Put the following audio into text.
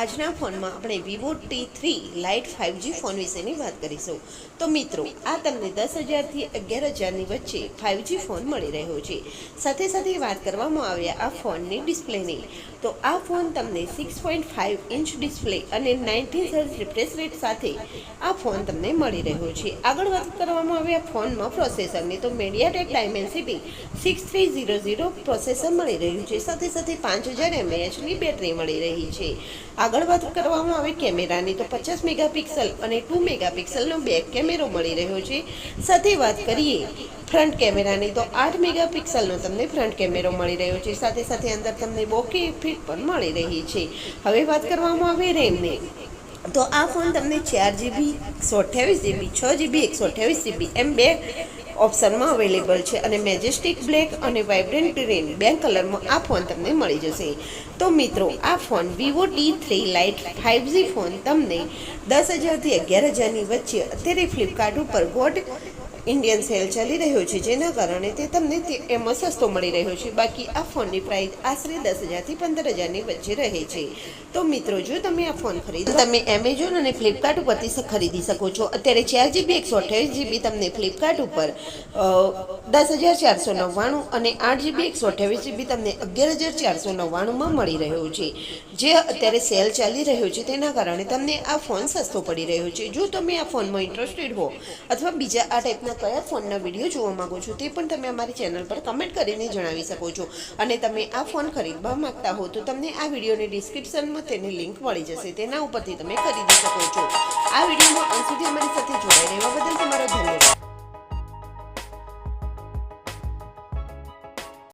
આજના ફોનમાં આપણે Vivo T three lite five G phone વિશેની વાત કરીશું. તો મિત્રો, આ તમને દસ હજારથી અગિયાર હજારની વચ્ચે ફાઇવજી ફોન મળી રહ્યો છે. સાથે સાથે વાત કરવામાં આવ્યા આ ફોનની ડિસ્પ્લેની. તો આ ફોન તમને six point five inch display અને નાઇન્ટી હર્ઝ રિફ્રેશ રેટ સાથે આ ફોન તમને મળી રહ્યો છે. આગળ વાત કરવામાં આવ્યા ફોનમાં પ્રોસેસરની તો MediaTek Dimensity six three zero zero processor મળી રહ્યું છે. સાથે સાથે પાંચ હજાર એમએએચની બેટરી મળી રહી છે. આગળ વાત કરવામાં આવે કેમેરાની તો પચાસ મેગાપિક્સલ અને ટુ મેગાપિક્સલનો બેક કેમેરો મળી રહ્યો છે. સાથે વાત કરીએ ફ્રન્ટ કેમેરાની તો આઠ મેગાપિક્સલનો તમને ફ્રન્ટ કેમેરો મળી રહ્યો છે. સાથે સાથે અંદર તમને બોકે ફીટ પણ મળી રહી છે. હવે વાત કરવામાં આવે રેમને. તો આ ફોન તમને ચાર જીબી, એકસો અઠ્યાવીસ જીબી, છ જીબી, એકસો અઠ્યાવીસ જીબી એમ બે ઓપ્શનમાં અવેલેબલ છે અને મેજેસ્ટિક બ્લેક અને વાઇબ્રન્ટ ગ્રીન બે કલરમાં આ ફોન તમને મળી જશે. તો મિત્રો, આ phone Vivo T three lite five G phone તમને દસ હજારથી અગિયાર હજારની વચ્ચે અત્યારે ફ્લિપકાર્ટ ઉપર ગોટ ઇન્ડિયન સેલ ચાલી રહ્યો છે, જેના કારણે તે તમને એમાં સસ્તો મળી રહ્યો છે. બાકી આ ફોનની પ્રાઇસ આશરે દસ હજારથી પંદર હજારની વચ્ચે રહે છે. તો મિત્રો, જો તમે આ ફોન ખરીદો તમે એમેઝોન અને ફ્લિપકાર્ટ ઉપરથી ખરીદી શકો છો. અત્યારે ચાર જીબી એકસો અઠ્યાવીસ જીબી તમને ફ્લિપકાર્ટ ઉપર દસ હજાર ચારસો નવ્વાણું અને આઠ જીબી એકસો અઠ્યાવીસ જીબી તમને અગિયાર હજાર ચારસો નવ્વાણુંમાં મળી રહ્યો છે. જે અત્યારે સેલ ચાલી રહ્યો છે, તેના કારણે તમને આ ફોન સસ્તો પડી રહ્યો છે. જો તમે આ ફોનમાં ઇન્ટરેસ્ટેડ હો અથવા બીજા આ ટાઈપના કયા ફોનના વીડિયો જોવા માગો છો તે પણ તમે અમારી ચેનલ પર કમેન્ટ કરીને જણાવી શકો છો. અને તમે આ ફોન ખરીદવા માંગતા હો તો તમને આ વિડીયોની ડિસ્ક્રિપ્શનમાં તેની લિંક મળી જશે. તેના ઉપરથી તમે ખરીદી શકો છો. આ વિડીયોમાં અંત સુધી અમારી સાથે જોડાઈ રહેવા બદલ તમારો ધન્યવાદ.